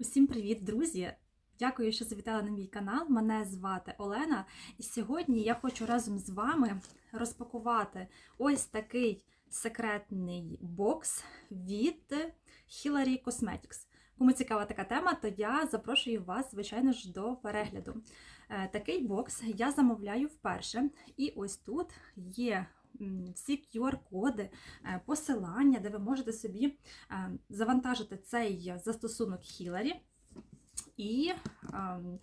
Усім привіт, друзі! Дякую, що завітали на мій канал. Мене звати Олена, і сьогодні я хочу разом з вами розпакувати ось такий секретний бокс від Hillary Cosmetics. Кому цікава така тема, то я запрошую вас, звичайно ж, до перегляду. Е, Такий бокс я замовляю вперше, і ось тут є всі QR-коди, е, посилання, де ви можете собі е, завантажити цей застосунок Хіларі і ем,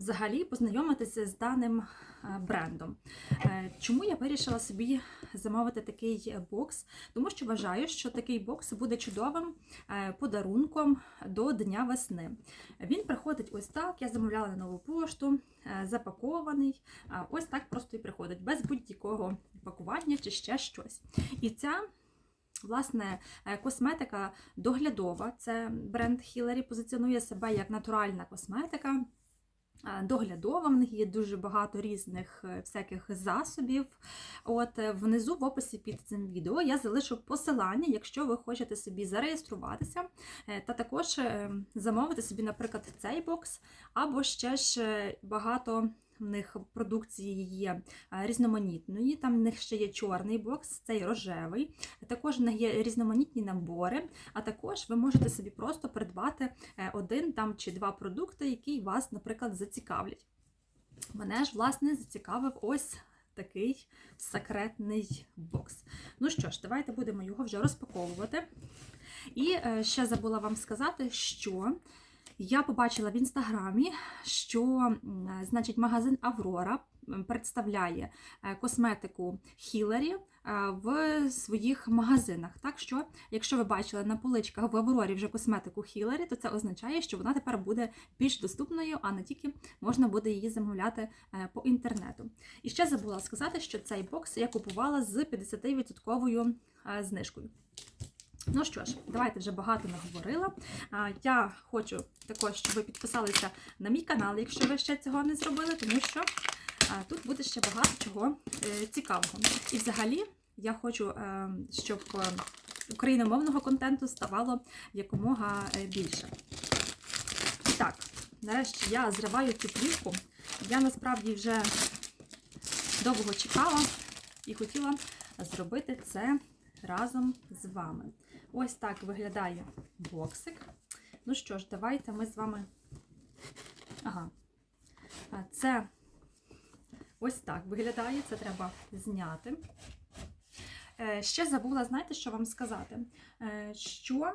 взагалі познайомитися з даним е, брендом. Е, Чому я вирішила собі замовити такий бокс? Тому що вважаю, що такий бокс буде чудовим е, подарунком до Дня весни. Він приходить ось так. Я замовляла на нову пошту, е, запакований. Ось так просто і приходить, без будь-якого пакування чи ще щось. І ця. Власне, е, косметика доглядова. Це бренд Hillary позиціонує себе як натуральна косметика. Е, Доглядова, в них є дуже багато різних е, всяких засобів. От е, внизу в описі під цим відео я залишу посилання, якщо ви хочете собі зареєструватися, та також е, замовити собі, наприклад, цей бокс, або ще ж багато них продукції є різноманітної. Там в них ще є чорний бокс, цей рожевий. Також в них є різноманітні набори, а також ви можете собі просто придбати е, один там чи два продукти, які вас, наприклад, зацікавлять. Мене ж, власне, зацікавив ось такий секретний бокс. Ну що ж, давайте будемо його вже розпаковувати. І е, ще забула вам сказати, що я побачила в інстаграмі, що значить, магазин Аврора представляє е, косметику Hillary е, в своїх магазинах. Так що, якщо ви бачили на поличках в Аврорі вже косметику Hillary, то це означає, що вона тепер буде більш доступною, а не тільки можна буде її замовляти е, по інтернету. І ще забула сказати, що цей бокс я купувала з 50% е, знижкою. Ну що ж, давайте вже багато наговорила. Я хочу також, щоб ви підписалися на мій канал, якщо ви ще цього не зробили, тому що тут буде ще багато чого е, цікавого. І взагалі я хочу, е, щоб е, україномовного контенту ставало якомога більше. Так, нарешті я зриваю цю плівку. Я насправді вже довго чекала і хотіла зробити це разом з вами. Ось так виглядає боксик. Ну що ж, давайте ми з вами. Ага. Це ось так виглядає, це треба зняти. Е, Ще забула, знаєте, що вам сказати? Е, Що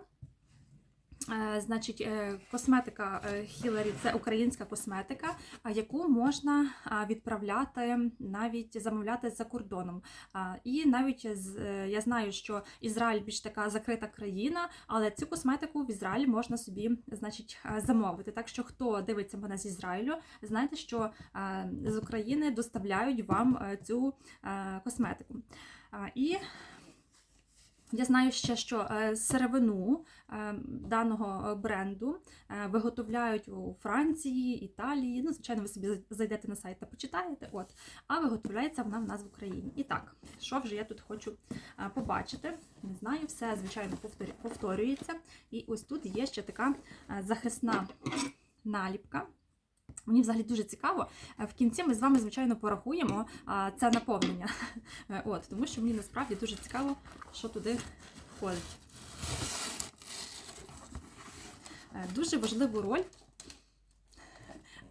Значить, е, косметика е, Hillary – це українська косметика, яку можна відправляти, навіть замовляти за кордоном. І навіть е, я знаю, що Ізраїль більш така закрита країна, але цю косметику в Ізраїль можна собі, значить, е, замовити. Так що хто дивиться мене з Ізраїлю, знайте, що е, з України доставляють вам е, цю е, косметику. І я знаю ще, що е, сировину е, даного е, бренду виготовляють у Франції, Італії. Ну, звичайно, ви собі зайдете на сайт та почитаєте. От, а виготовляється вона в нас в Україні. І так, що вже я тут хочу побачити? Не знаю, все звичайно повторюється. І ось тут є ще така захисна наліпка. Мені взагалі дуже цікаво. Е, В кінці ми з вами, звичайно, порахуємо це наповнення. Е, От, тому що мені насправді дуже цікаво, що туди входить. Е, Дуже важливу роль.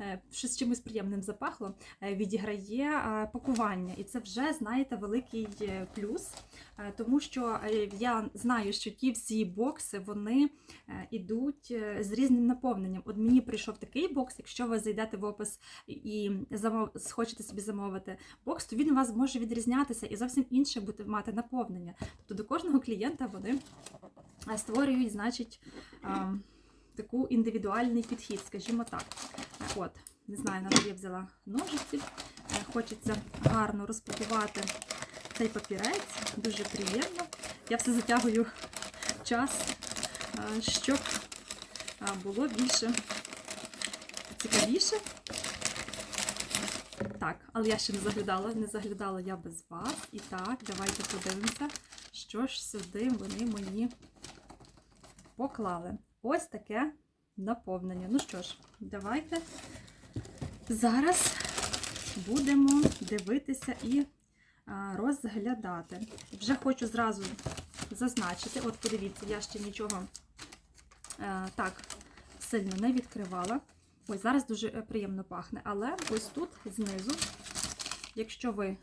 Е, Щось чимось приємним запахло, е, відіграє е, пакування. І це вже, знаєте, великий плюс, тому що я знаю, що ті всі бокси вони ідуть е, з різним наповненням. От мені прийшов такий бокс, якщо ви зайдете в опис і замов... хочете собі замовити бокс, то він у вас може відрізнятися і зовсім інше буде мати наповнення. Тобто до кожного клієнта вони створюють, значить, ем, таку індивідуальний підхід, скажімо так. От, не знаю, навіть я взяла ножиці. Е, Хочеться гарно розпакувати цей папірець. Дуже приємно. Я все затягую час, е, щоб е, було більше цікавіше. Так, але я ще не заглядала, не заглядала я без вас. І так, давайте подивимося, що ж сюди вони мені поклали. Ось таке наповнення. Ну що ж, давайте зараз будемо дивитися і розглядати. Вже хочу зразу зазначити, от подивіться, я ще нічого е, так сильно не відкривала. Ось зараз дуже е, приємно пахне, але ось тут знизу, якщо ви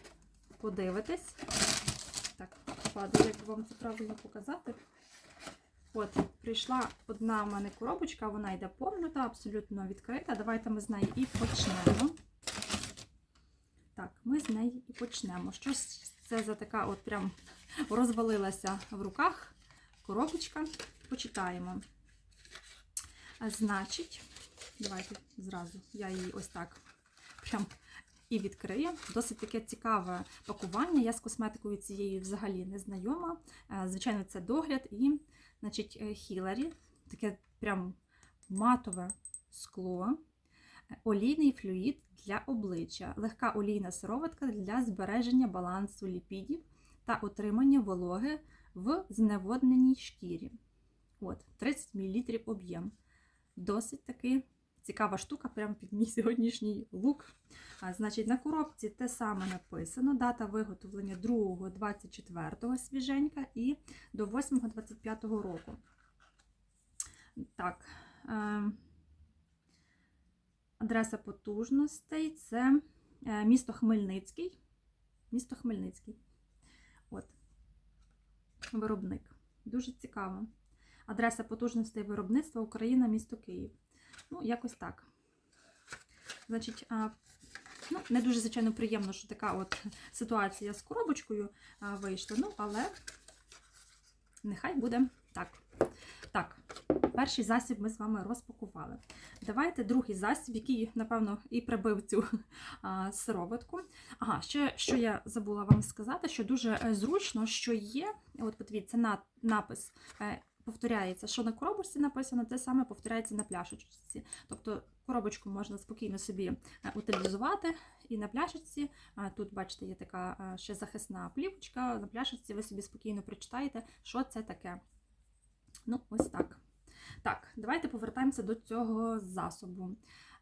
подивитесь, так, падає, як вам це правильно показати. От, прийшла одна в мене коробочка, вона йде повнута, абсолютно відкрита. Давайте ми з неї і почнемо. Так, ми з неї і почнемо. Що це за така от прям розвалилася в руках коробочка. Почитаємо. Значить, давайте зразу я її ось так прям і відкрию. Досить таке цікаве пакування. Я з косметикою цією взагалі не знайома. Е, Звичайно, це догляд і, значить, е, Хіларі. Таке прям матове скло. Е, Олійний флюїд для обличчя, легка олійна сироватка для збереження балансу ліпідів та отримання вологи в зневодненій шкірі. От, 30 мл об'єм. Досить таки цікава штука, прямо під мій сьогоднішній лук. А, значить, на коробці те саме написано: дата виготовлення 2.24 свіженька і до 8.25 року. Так. Е- Адреса потужностей це е, місто Хмельницький. Місто Хмельницький. От. Виробник. Дуже цікаво. Адреса потужностей виробництва Україна, місто Київ. Ну, якось так. Значить, ну, не дуже, звичайно, приємно, що така от ситуація з коробочкою вийшла. Ну, але нехай буде так. Так, перший засіб ми з вами розпакували. Давайте другий засіб, який, напевно, і прибив цю а, сироватку. Ага, ще що я забула вам сказати, що дуже е, зручно, що є, от подивіться, на, напис е, повторяється, що на коробочці написано, те саме повторяється на пляшечці. Тобто коробочку можна спокійно собі е, утилізувати. І на пляшечці, тут, бачите, є така ще захисна плівочка, на пляшечці ви собі спокійно прочитаєте, що це таке. Ну, ось так. Так, давайте повертаємося до цього засобу.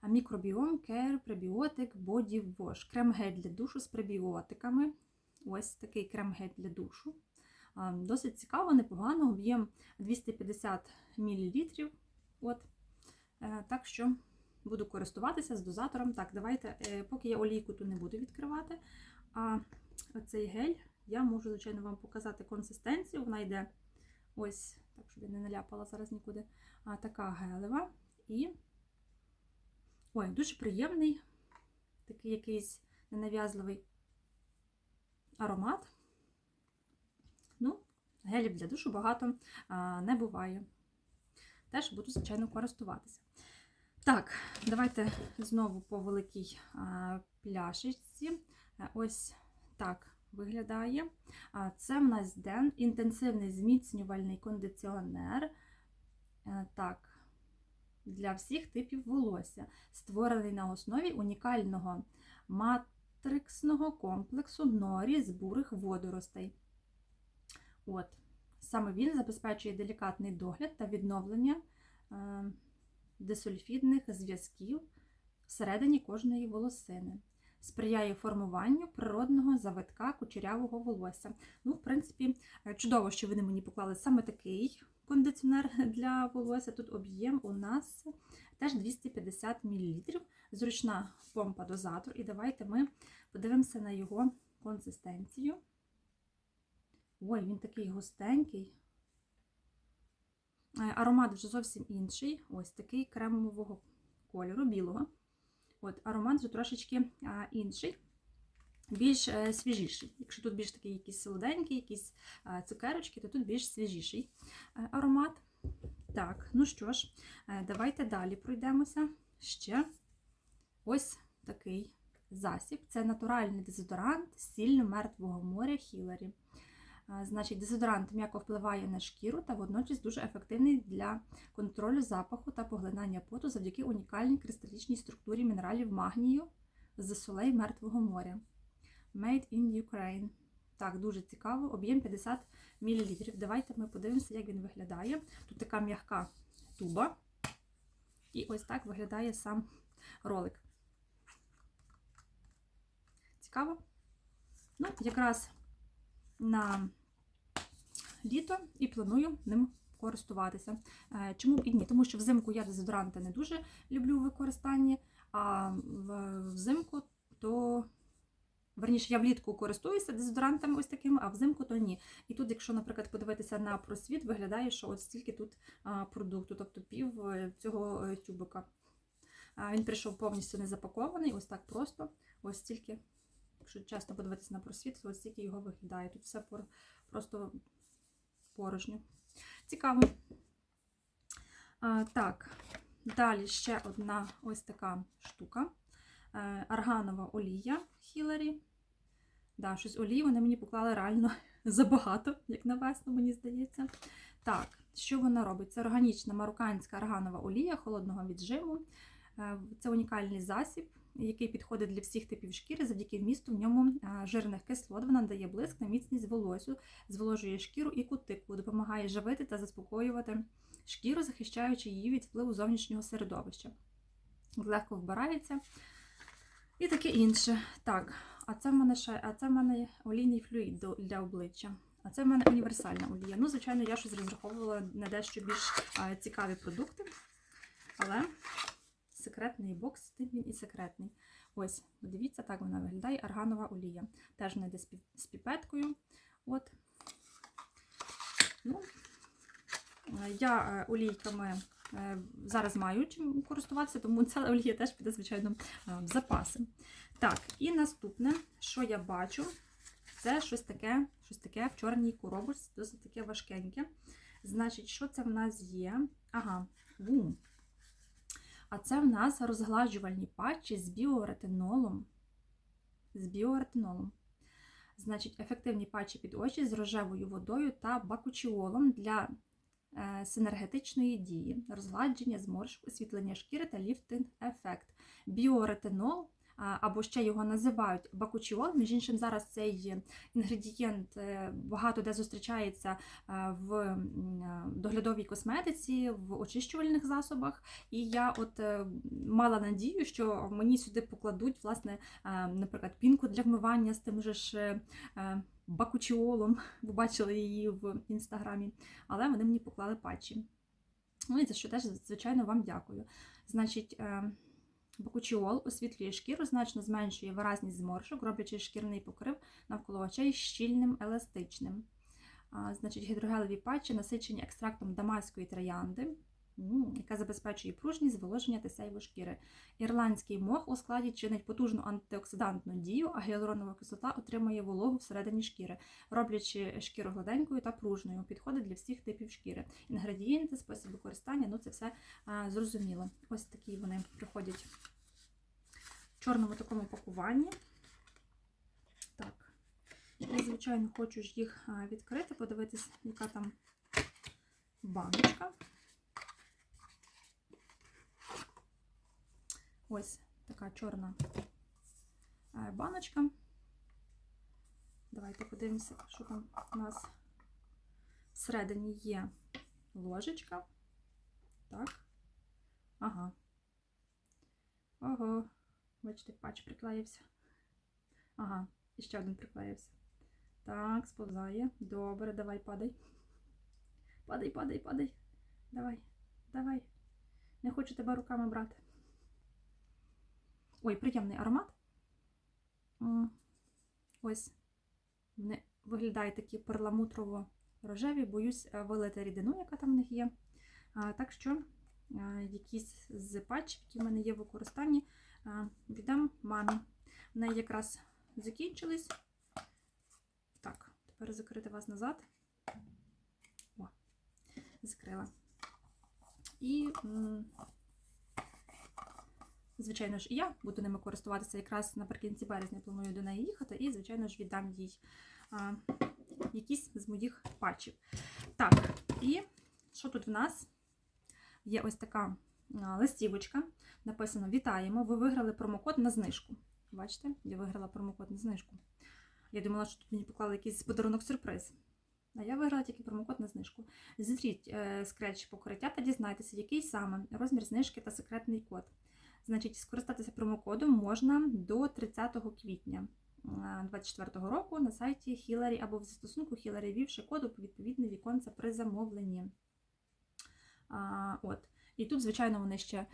Мікробіом Care Prebiotic Body Wash. Крем-гель для душу з пребіотиками. Ось такий крем-гель для душу. Досить цікаво, непогано, об'єм 250 мл. От. Е, Так що буду користуватися з дозатором. Так, давайте, е, поки я олійку ту не буду відкривати. А цей гель я можу, звичайно, вам показати консистенцію. Вона йде ось, так, щоб я не наляпала зараз нікуди. А, така гелева. І ой, дуже приємний, такий якийсь ненав'язливий аромат. Ну, гелів для душу багато не буває. Теж буду, звичайно, користуватися. Так, давайте знову по великій пляшечці. Е, Ось так виглядає. Це в нас Ден, інтенсивний зміцнювальний кондиціонер. Е, Так, для всіх типів волосся, створений на основі унікального матриксного комплексу норі з бурих водоростей. От. Саме він забезпечує делікатний догляд та відновлення е, десульфідних зв'язків всередині кожної волосини. Сприяє формуванню природного завитка кучерявого волосся. Ну, в принципі, е, чудово, що вони мені поклали саме такий кондиціонер для волосся. Тут об'єм у нас теж 250 мл. Зручна помпа-дозатор. І давайте ми подивимося на його консистенцію. Ой, він такий густенький. Е, Аромат вже зовсім інший. Ось такий кремового кольору, білого. От, Аромат вже трошечки інший, більш е, свіжіший. Якщо тут більш такий якийсь солоденький, якісь цукерочки, то тут більш свіжіший е, аромат. Так, ну що ж, давайте далі пройдемося. Ще ось такий засіб. Це натуральний дезодорант з мертвого моря Хіларі. Значить, дезодорант м'яко впливає на шкіру та водночас дуже ефективний для контролю запаху та поглинання поту завдяки унікальній кристалічній структурі мінералів магнію з солей Мертвого моря. Made in Ukraine. Так, дуже цікаво. Об'єм 50 мл. Давайте ми подивимося, як він виглядає. Тут така м'яка туба. І ось так виглядає сам ролик. Цікаво? Ну, якраз на літо і планую ним користуватися. Е, Чому б і ні? Тому що взимку я дезодоранти не дуже люблю в використанні, а взимку то. Верніше, я влітку користуюся дезодорантами ось такими, а взимку то ні. І тут, якщо, наприклад, подивитися на просвіт, виглядає, що от стільки тут продукту, тобто пів е, цього е, тюбика. Він прийшов повністю не запакований, ось так просто. Ось стільки, якщо чесно подивитися на просвіт, то ось стільки його виглядає. Тут все просто порожньо. Цікаво. А, так, далі ще одна ось така штука. Е, Арганова олія Хіларі. Да, щось олії вони мені поклали реально забагато, як на весну, мені здається. Так, що вона робить? Це органічна марокканська арганова олія холодного віджиму. Е, Це унікальний засіб, який підходить для всіх типів шкіри завдяки вмісту в ньому е, жирних кислот. Вона дає блиск та міцність волосю, зволожує шкіру і кутику, допомагає живити та заспокоювати шкіру, захищаючи її від впливу зовнішнього середовища. Легко вбирається. І таке інше. Так, а це в мене ще, а це в мене олійний флюїд для обличчя. А це в мене універсальна олія. Ну, звичайно, я щось розраховувала на дещо більш а, цікаві продукти. Але секретний бокс, тим він і секретний. Ось, подивіться, так вона виглядає. Арганова олія. Теж вона йде з піпеткою. От. Ну, е, я е, олійками е, зараз маю чим користуватися, тому ця олія теж піде, звичайно, в запаси. Так, і наступне, що я бачу, це щось таке, щось таке в чорній коробочці, досить таке важкеньке. Значить, що це в нас є? Ага, вум. А це в нас розгладжувальні патчі з біоретинолом. З біоретинолом. Значить, ефективні патчі під очі з рожевою водою та бакучіолом для е, синергетичної дії, розгладження, зморшок, освітлення шкіри та ліфтинг-ефект. Біоретинол, або ще його називають бакучіол. Між іншим, зараз цей інгредієнт е, багато де зустрічається е, в е, доглядовій косметиці, в очищувальних засобах. І я от мала надію, що мені сюди покладуть, власне, наприклад, пінку для вмивання з тим же ж бакучіолом, ви бачили її в інстаграмі, але вони мені поклали патчі. Ну і за що теж, звичайно, вам дякую. Значить, бакучіол освітлює шкіру, значно зменшує виразність зморшок, роблячи шкірний покрив навколо очей щільним, еластичним. Значить, гідрогелеві патчі насичені екстрактом дамаської троянди, яка забезпечує пружність, зволоження та шкіри. Ірландський мох у складі чинить потужну антиоксидантну дію, а гіалуронова кислота отримує вологу всередині шкіри, роблячи шкіру гладенькою та пружною. Підходить для всіх типів шкіри. Інгредієнти, спосіб використання, ну це все а, зрозуміло. Ось такі вони приходять в чорному такому пакуванні. Так. Я, звичайно, хочу ж їх відкрити, подивитись, яка там баночка. Ось така чорна е, баночка. Давайте подивимося, що там у нас всередині є ложечка. Так. Ага. Ого. Бачите, патч приклеївся. Ага, і ще один приклеївся. Так, сповзає. Добре, давай, падай. Падай, падай, падай. Давай, давай. Не хочу тебе руками брати. Ой, приємний аромат. Ось. Вони виглядають такі перламутрово-рожеві. Боюсь е, вилити рідину, яка там в них є. Так що е, якісь з патчів, які в мене є в використанні, е, віддам мамі. В неї якраз закінчились. Так, тепер закрити вас назад. О, закрила. І, звичайно ж, і я буду ними користуватися якраз наприкінці березня планую до неї їхати, і, звичайно ж, віддам їй а, якісь з моїх патчів. Так, і що тут в нас? Є ось така листівочка. Написано: Вітаємо! Ви виграли промокод на знижку. Бачите, я виграла промокод на знижку. Я думала, що тут мені поклали якийсь подарунок сюрприз. А я виграла тільки промокод на знижку. Зітріть е, скретч покриття та дізнайтеся, який саме розмір знижки та секретний код. Значить, скористатися промокодом можна до 30 квітня 2024 року на сайті Hillary або в застосунку Hillary, ввівши коду по відповідне віконце при замовленні. А, от. І тут, звичайно, вони ще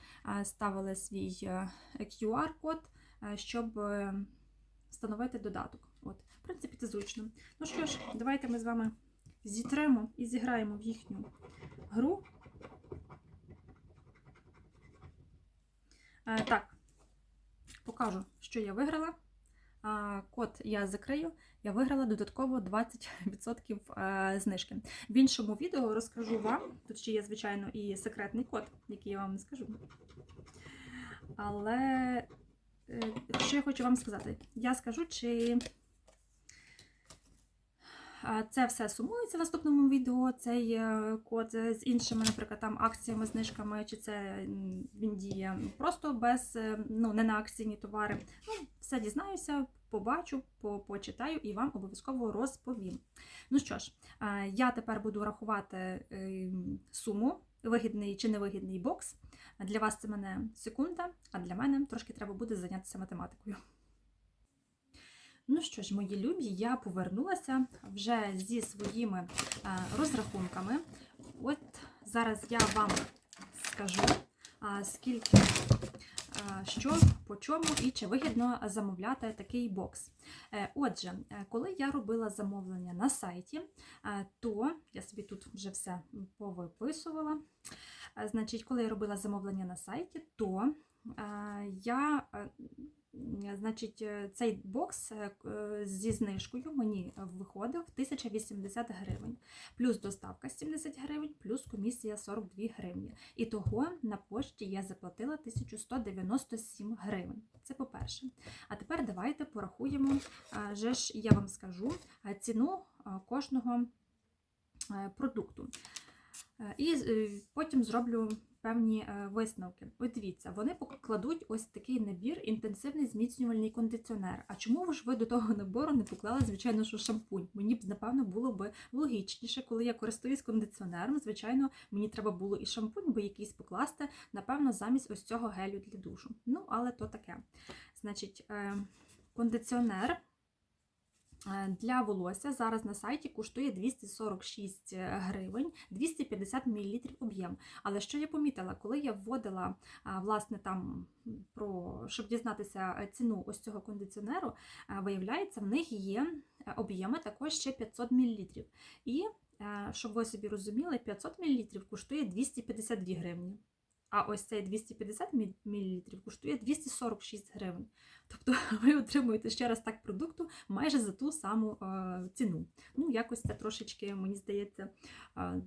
ставили свій е, QR-код, е, щоб е, встановити додаток. От. В принципі, це зручно. Ну що ж, давайте ми з вами зітремо і зіграємо в їхню гру. Так, покажу, що я виграла. Код я закрию. Я виграла додатково 20% е, знижки. В іншому відео розкажу вам. Тут ще є, звичайно, і секретний код, який я вам не скажу. Але е, що я хочу вам сказати? Я скажу, чи це все сумується в наступному відео, цей е, код з іншими, наприклад, там акціями, знижками, чи це він діє просто без е, ну, не на акційні товари. Ну, все дізнаюся, побачу, почитаю і вам обов'язково розповім. Ну що ж, е, я тепер буду рахувати суму, вигідний чи невигідний бокс. Для вас це мене секунда, а для мене трошки треба буде зайнятися математикою. Ну що ж, мої любі, я повернулася вже зі своїми е, розрахунками. От зараз я вам скажу, скільки, е, що, по чому і чи вигідно замовляти такий бокс. Е, Отже, коли я робила замовлення на сайті, то я собі тут вже все повиписувала. Значить, коли я робила замовлення на сайті, то я Значить, е, цей бокс е, е, зі знижкою мені виходив 1080 гривень, плюс доставка 70 гривень, плюс комісія 42 гривні. І того на пошті я заплатила 1197 гривень. Це по-перше. А тепер давайте порахуємо, а, же ж я вам скажу ціну кожного е, продукту. Е, І е, потім зроблю певні е, висновки. От дивіться, вони покладуть ось такий набір інтенсивний зміцнювальний кондиціонер. А чому ж ви до того набору не поклали, звичайно, що шампунь? Мені б, напевно, було б логічніше, коли я користуюсь кондиціонером. Звичайно, мені треба було і шампунь, бо якийсь покласти, напевно, замість ось цього гелю для душу. Ну, але то таке. Значить, е, кондиціонер. Е, Для волосся зараз на сайті коштує 246 гривень, 250 мл об'єм. Але що я помітила, коли я вводила власне там про щоб дізнатися е, ціну ось цього кондиціонеру, е, виявляється, в них є е, об'єми також ще 500 мл. І е, щоб ви собі розуміли, 500 мл коштує 252 гривні. А ось цей 250 мл коштує 246 гривень. Тобто ви отримуєте ще раз так продукту майже за ту саму е, ціну. Ну, якось це трошечки, мені здається, е,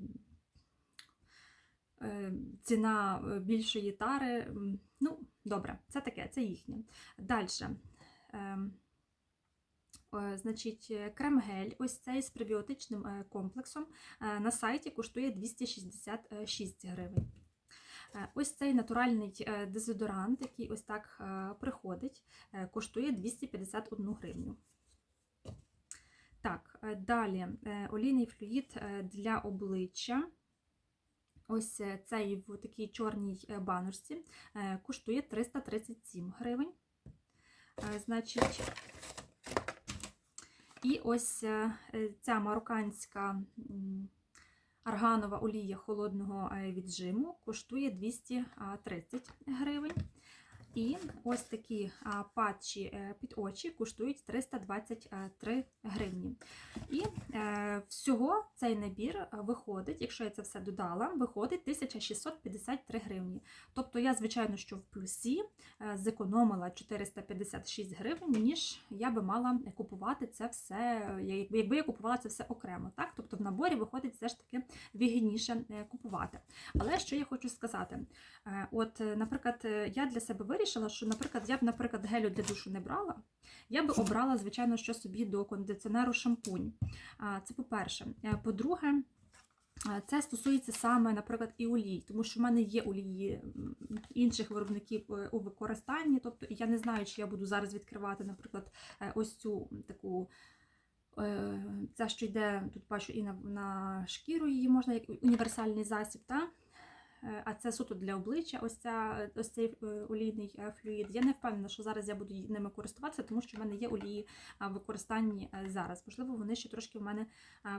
е, ціна більшої тари. Ну, добре, це таке, це їхнє. Далі. Значить, крем-гель, ось цей з пребіотичним комплексом на сайті коштує 266 гривень. Е, Ось цей натуральний е, дезодорант, який ось так е, приходить, коштує 251 гривню. Так, далі олійний флюїд для обличчя. Ось цей в такій чорній баночці коштує 337 гривень. Значить, і ось ця марокканська арганова олія холодного е, віджиму коштує 230 гривень. І ось такі патчі е, під очі коштують 323 гривні. І е, всього цей набір е, виходить, якщо я це все додала, виходить 1653 гривні. Тобто я, звичайно, що в плюсі зекономила 456 гривень, ніж я би мала купувати це все, якби я купувала це все окремо. Так? Тобто в наборі виходить все ж таки вигідніше е, купувати. Але що я хочу сказати? От, наприклад, я для себе вирішила, що, наприклад, я б, наприклад, гелю для душу не брала. Я би обрала, звичайно, що собі до кондиціонеру шампунь. Це по-перше. Е, По-друге, е, це стосується саме, наприклад, і олій, тому що в мене є олії інших виробників е, у використанні. Тобто я не знаю, чи я буду зараз відкривати, наприклад, ось цю таку Це, що йде, тут бачу, і на, на шкіру її можна як універсальний засіб, та? Е, а це суто для обличчя, ось, ця, ось цей е, олійний е, флюїд. Я не впевнена, що зараз я буду ними користуватися, тому що в мене є олії в використанні зараз. Можливо, вони ще трошки в мене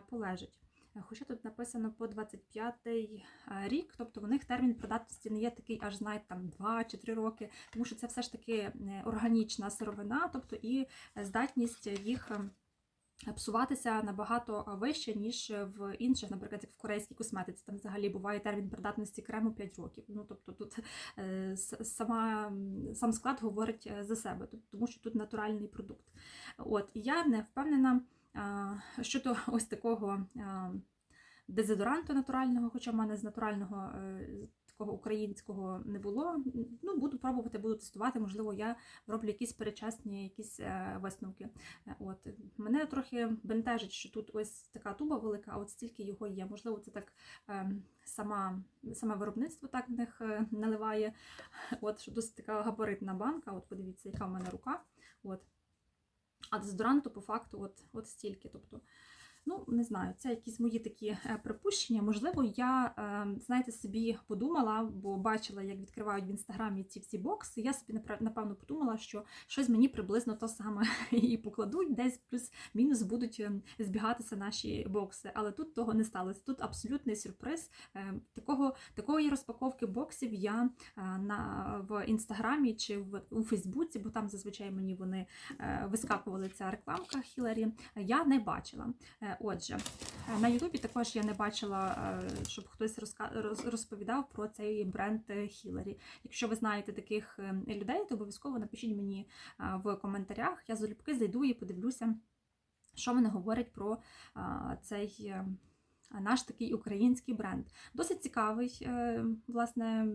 полежать. Хоча тут написано по 25-й е, рік, тобто в них термін придатності не є такий, аж знаєте, там 2 чи 3 роки, тому що це все ж таки органічна сировина, тобто і здатність їх. Е, Псуватися набагато вище, ніж в інших, наприклад, як в корейській косметиці. Там взагалі буває термін придатності крему 5 років. Ну тобто тут е, сама, сам склад говорить е, за себе, тому що тут натуральний продукт. От і я не впевнена а, щодо ось такого а, дезодоранту натурального, хоча в мене з натурального е, такого українського не було. Ну, буду пробувати, буду тестувати. Можливо, я роблю якісь перечесні якісь е, висновки. Е, От мене трохи бентежить, що тут ось така туба велика, а от стільки його є. Можливо, це так е, сама, саме виробництво так в них е, наливає. От що досить така габаритна банка. От подивіться, яка в мене рука. От. А дезодоранту по факту от, от стільки. Тобто, ну, не знаю, це якісь мої такі е, припущення. Можливо, я, е, знаєте, собі подумала, бо бачила, як відкривають в інстаграмі ці всі бокси. Я собі напевно подумала, що щось мені приблизно то саме і покладуть, десь плюс-мінус будуть е, збігатися наші бокси. Але тут того не сталося. Тут абсолютний сюрприз. Е, Такого, такої розпаковки боксів я на, в інстаграмі чи в, у Фейсбуці, бо там зазвичай мені вони вискакували ця рекламка Хіларі, я не бачила. Е, Отже, е, на Ютубі також я не бачила, е, щоб хтось розповідав про цей бренд е, Хіларі. Якщо ви знаєте таких е, людей, то обов'язково напишіть мені е, в коментарях. Я залюбки зайду і подивлюся, що вони говорять про е, цей. е, Наш такий український бренд. Досить цікавий, е, власне,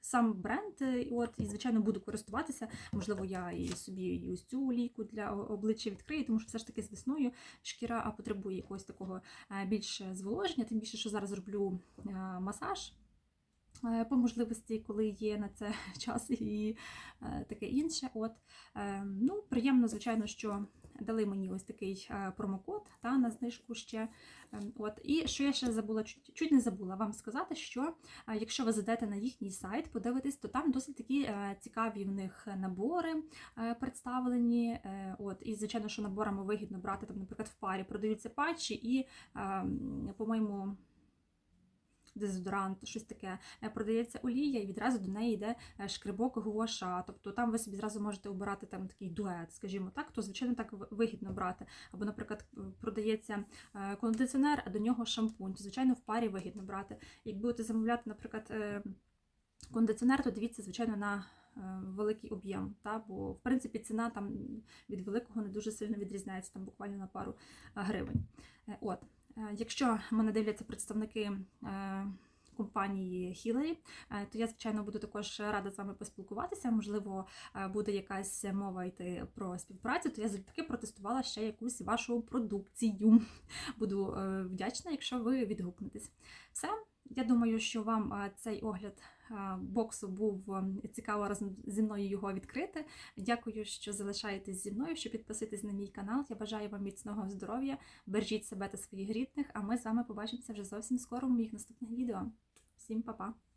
сам бренд. е, От, і, звичайно, буду користуватися. Можливо, я і собі і ось цю лійку для обличчя відкрию, тому що все ж таки з весною шкіра потребує якогось такого більше більш зволоження, тим більше, що зараз роблю е, масаж. Е, По можливості, коли є на це час і е, таке інше. От е, ну, приємно, звичайно, що дали мені ось такий промокод та на знижку ще. Е, От і що я ще забула, чуть, чуть не забула вам сказати, що Якщо ви зайдете на їхній сайт, подивитесь, то там досить такі цікаві в них набори представлені. От, і звичайно, що наборами вигідно брати там, наприклад, в парі продаються патчі і, е, по-моєму. Дезодорант, щось таке Е, продається олія, і відразу до неї йде е, шкрибок гуаша. Тобто там ви собі зразу можете обирати там такий дует, скажімо так, то звичайно так вигідно брати. Або, наприклад, продається е, кондиціонер, а до нього шампунь. То, звичайно, в парі вигідно брати. Як будете замовляти, наприклад, кондиціонер, то дивіться, звичайно, на великий об'єм, та? бо в принципі ціна там від великого не дуже сильно відрізняється, там буквально на пару гривень. От. Е, Якщо мене дивляться представники е, компанії Hillary, е, то я, звичайно, буду також рада з вами поспілкуватися. Можливо, буде якась мова йти про співпрацю, то я завдяки протестувала ще якусь вашу продукцію. Буду вдячна, якщо ви відгукнетесь. Все. Я думаю, що вам е, цей огляд е, боксу був е, цікаво разом зі мною його відкрити. Дякую, що залишаєтесь зі мною, що підписуєтесь на мій канал. Я бажаю вам міцного здоров'я, бережіть себе та своїх рідних, а ми з вами побачимося вже зовсім скоро в моїх наступних відео. Всім па-па!